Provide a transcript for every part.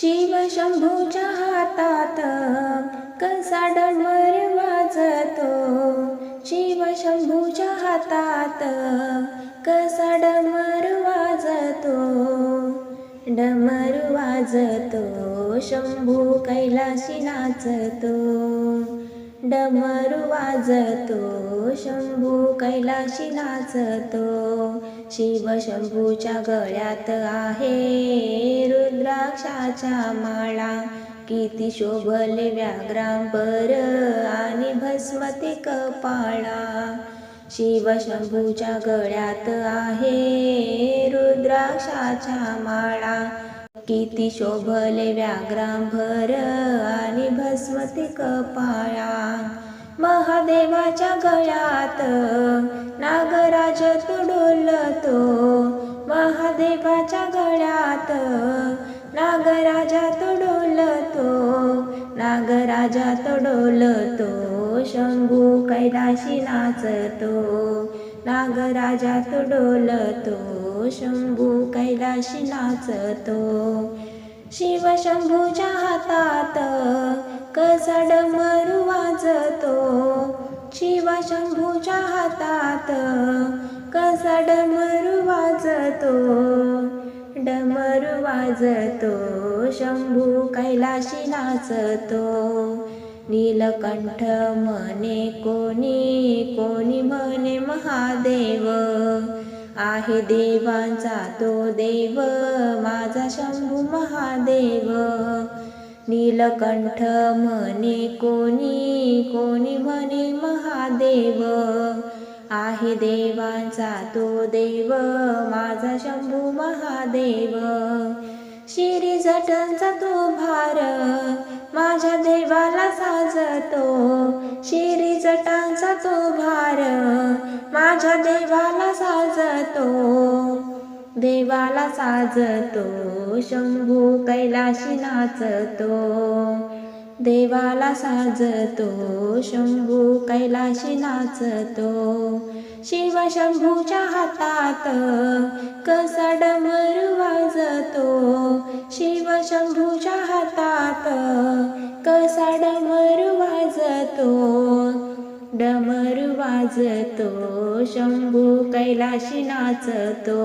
शिव शंभूच्या हातात कसा डमर वाजतो. शिव शंभूच्या हातात कसा डमर वाजतो. डमर वाजतो शंभू कैलाशी नाचतो. डमरू वाजतो शंभू कैलाशी नाचतो. शिव शंभूच्या गळ्यात आहे रुद्राक्षाच्या माळा. किती शोभले व्याघ्रांबर आणि भस्मती कपाळा. शिव शंभूच्या गळ्यात आहे रुद्राक्षाच्या माळा. किती शोभले व्याघ्रांभर आणि भस्मती कपाळा. महादेवाच्या गळ्यात नागराज तुडुलतो. महादेवाच्या गळ्यात नागराजा तुडोलतो नागराजा तुडोलतो शंभू कैलाशी नाचतो नागराजा तुडोलतो शंभू कैलाशी नाचतो. शिव शंभूच्या हातात कसड मरू वाजतो शिव शंभूच्या हातात कसड मरू वाजतो. डमरू वाजतो शंभू कैलाशी नाचतो. नीलकंठ म्हणे कोणी कोणी म्हणे महादेव. आहे देवांचा तो देव माझा शंभू महादेव. नीलकंठ म्हणे कोणी कोणी म्हणे महादेव. आहे देवांचा तो देव माझा शंभू महादेव. शिरी जटांचा तो भार माझ्या देवाला साजतो. शिरी जटांचा तो भार माझ्या देवाला साजतो. देवाला साजतो शंभू कैलाशी नाचतो. देवाला साजतो शंभू कैलाशी नाचतो. शिव शंभूच्या हातात कसा डमर वाजतो. शिव शंभूच्या हातात कसा डमर वाजतो. डमर वाजतो शंभू कैलाशी नाचतो.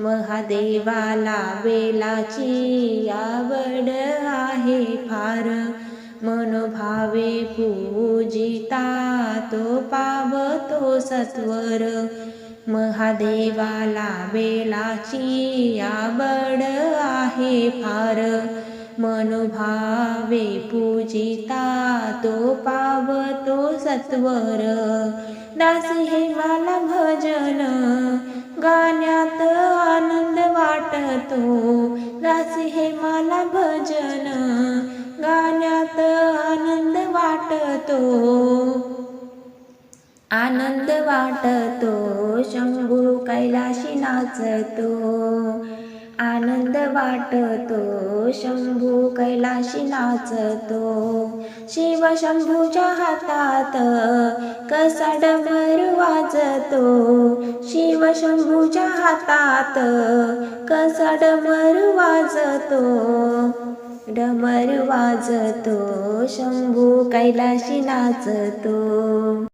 महादेवाला वेलाची आवड आहे फार. मनोभावे पूजिता तो पावतो सत्वर. महादेवाला वेलाची आवड आहे फार. मनोभावे पूजिता तो पावतो सत्वर. दास हे मला भजन गाण्यात आनंद वाटतो. रास हे मला भजन. गाण्यात आनंद वाटतो. आनंद वाटतो. शंभू कैलाशी नाचतो. आनंद वाटतो. शंभू कैलाशी नाचतो शिव शंभूच्या हातात कसा डमर वाजतो. शिव शंभूच्या हातात कसा डमर वाजतो. डमर वाजतो. शंभू कैलाशी नाचतो